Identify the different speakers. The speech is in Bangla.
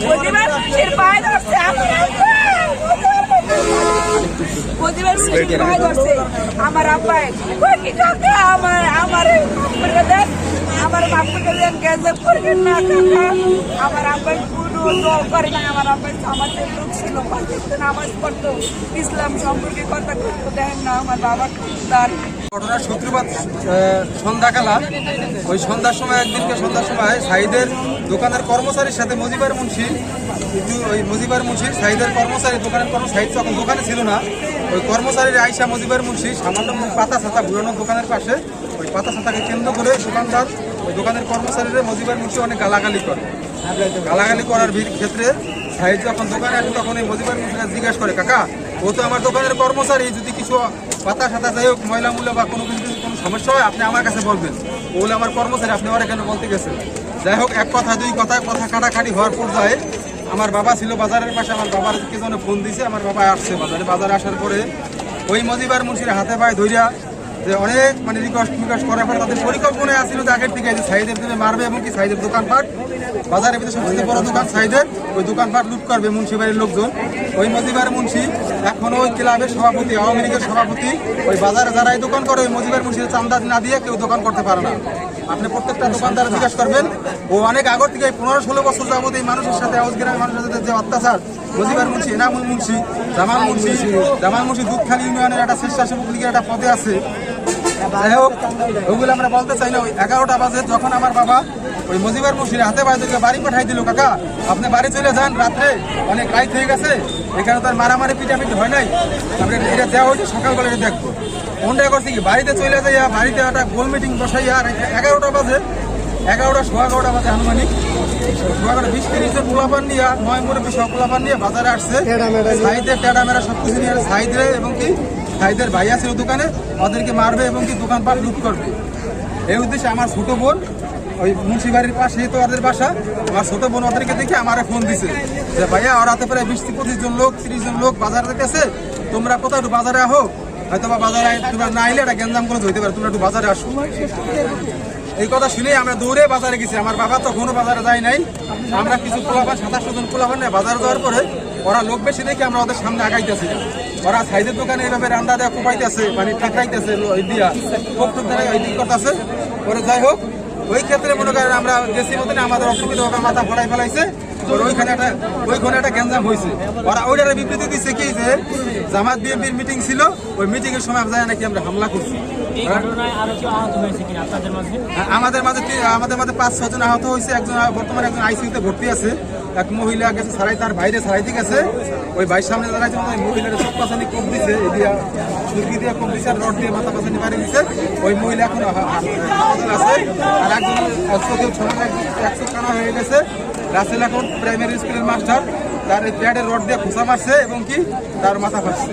Speaker 1: প্রতিবার মানুষের পায়ে ধরছে আমার আব্বা। প্রতিবার মানুষের ধরছে আমার আব্বাই কই কি কাকা আমার আমার আমার বাপুকে দেন গেছে করবেন না কাকা আমার আব্বাই কোনো দল করে না আমার আব্বাই আমাদের লোক ছিল পাঁচটা নামাজ পড়তো। ইসলাম সম্পর্কে কথা করতো দেন না আমার বাবা তার
Speaker 2: ঘটনার সূত্রপাত সন্ধ্যাকালা। ওই সন্ধ্যার সময় একদিনকে সন্ধ্যার সময় সাইদের দোকানের কর্মচারীর সাথে মজিবার মুন্সি ওই মজিবার মুন্সি সাইদের কর্মচারী দোকানের কর্ম সাইদ তখন দোকানে ছিল না। ওই কর্মচারীর আইসা মজিবার মুন্সি সামান্য পাতা ছাতা ঘুরানো দোকানের পাশে, ওই পাতা ছাতাকে কেন্দ্র করে দোকানদার, ওই দোকানের কর্মচারীরা মজিবার মুন্সি অনেক গালাগালি করে। গালাগালি করার ক্ষেত্রে সাইদ যখন দোকানে আসে, তখন এই মজিবার মুন্সিরা জিজ্ঞাসা করে, কাকা, ও তো আমার দোকানের কর্মচারী, যদি কিছু পাতা সাতা যাই হোক, ময়লা মূল্য বা কোনো কিছু যদি কোনো সমস্যা হয়, আপনি আমার কাছে বলবেন। ও আমার কর্মচারী, আপনি আমার এখানে বলতে গেছেন। যাই হোক, এক কথা, দুই কথা কথা কাটাকাটি হওয়ার পর্যায়ে আমার বাবা ছিল বাজারের পাশে, আমার বাবার কে ফোন দিছে, আমার বাবা আসছে বাজারে। বাজারে আসার পরে ওই মজিবার মুন্সির হাতে পায়ে ধইরা যে অনেক মানে রিকোয়েস্ট রিকোয়েস্ট করার পরে তাদের পরিকল্পনায় আসছিল যে আগের থেকে যে সাইদের দিনে মারবে এবং কি সাইদের দোকানপাট, বাজারের ভিতরে সবচেয়ে বড় দোকান সাইদের, ওই দোকানপাট লুট করবে মুন্সিবাড়ির লোকজন। ওই মজিবার মুন্সি এখন ওই ক্লাবের সভাপতি, আওয়ামী লীগের সভাপতি, ওই বাজারে যারা দোকান করে, ওই মজিবার মুন্সির চান্দা না দিয়ে কেউ দোকান করতে পারে না। আপনি প্রত্যেকটা দোকানদার জিজ্ঞেস করবেন, ও অনেক আগর থেকে পনেরো ষোলো বছর যাবত এই মানুষের সাথে আউজ গ্রামের মানুষের সাথে যে অত্যাচার, মজিবার মুন্সি, এনামুল মুন্সি, জামাল মুন্সি জামাল মুন্সি দুধখালি ইউনিয়নের একটা স্বেচ্ছাসেবক লীগের একটা পদে আছে। যাই হোক, ওগুলো আমরা বলতে চাই না, ওই এগারোটা বাজে যখন আমার বাবা ওই মজিবার মুন্সির হাতে থেকে বাড়ি পাঠাই দিল কাকা। আপনি বাড়ি চলে যান রাত্রে অনেক রাইত হয়ে গেছে। এখানে তো আর মারামারি পিটাপিটি হয় নাই। আমরা এটা দেওয়া হয়েছে সকালবেলা এটা দেখব। ফোনটা করছি কি বাড়িতে চলে যাইয়া বাড়িতে একটা গোল মিটিং বসাইয়া আর এগারোটা বাজে। এগারোটা সোয়া এগারোটা বাজে আনুমানিক। সোয়া এগারোটা বিশ তিরিশ জন পোলাপান নিয়ে নয় মুরব্বী সব পোলাপান নিয়ে বাজারে আসছে। সাইডে টেডা মেরা সব কিছু নিয়ে সাইডে এবং কি সাইদের ভাই আছে দোকানে ওদেরকে মারবে এবং কি দোকানপাট লুট করবে। এই উদ্দেশ্যে আমার ছোট বোন ওই মুন্সিবাড়ির পাশে তো ওদের বাসা। আমার ছোট বোন ওদেরকে দেখে আমারে ফোন দিছে যে, ভাইয়া, ওর হাতে প্রায় বিশ পঁচিশ জন লোক, তিরিশ জন লোক বাজারে যেতেছে। তোমরা কোথাও একটু বাজারে আহো। হয়তো বা বাজারে তোমরা না আইলে একটা গ্যাঞ্জাম করে ধরতে পারো। তোমরা একটু বাজারে আসো। এই কথা শুনে আমরা দৌড়ে বাজারে গেছি। আমার বাবা তখনও বাজারে যায় নাই। আমরা কিছু পোলাপান সাতাশশো জন পোলাপান নিয়ে বাজারে যাওয়ার পরে ওরা লোক বেশি দেখে আমরা ওদের সামনে আগাইতেছি। ওরা সাইদের দোকানে এইভাবে রান্না দেওয়া কোপাইতেছে মানে ঠাকরাইতেছে দিয়া। কোপ টোপ করতেছে। পরে যাই হোক ওই ক্ষেত্রে মনে করেন আমরা গেছি মতন আমাদের অসুবিধা হবে মাথা ফড়াই ফেলাইছে। ওইখানে একটা ওইখানে একটা গ্যাঞ্জাম হয়েছে ওরা ওইটার বিবৃতি দিচ্ছে কি যে জামাত বিএনপির মিটিং ছিল ওই মিটিং এর সময় যায় নাকি আমরা হামলা করছি।
Speaker 3: মাঝে?
Speaker 2: আমাদের মাঝে আমাদের মাঝে পাঁচ ছজন আহত হয়েছে। একজন বর্তমানে একজন আইসিউতে ভর্তি আছে। এক মহিলা গেছে, সারাই তার বাইরে, সারাইতে গেছে। ওই ভাইয়ের সামনে দাঁড়াইছে ওই মহিলার চোখ পাশানি কোপ দিছে এই দিয়া সুরকি দিয়ে কোপ দিছে আর রড দিয়ে মাথা পাশানি মারি দিছে। ওই মহিলা এখন আছে। আর একজন অস্ত্র ছড়ানো একশো কানা হয়ে গেছে। রাসেল এখন প্রাইমারি স্কুলের মাস্টার। তার এই প্যাডের রড দিয়ে খোসা মারছে এবং কি তার মাথা ফাটছে।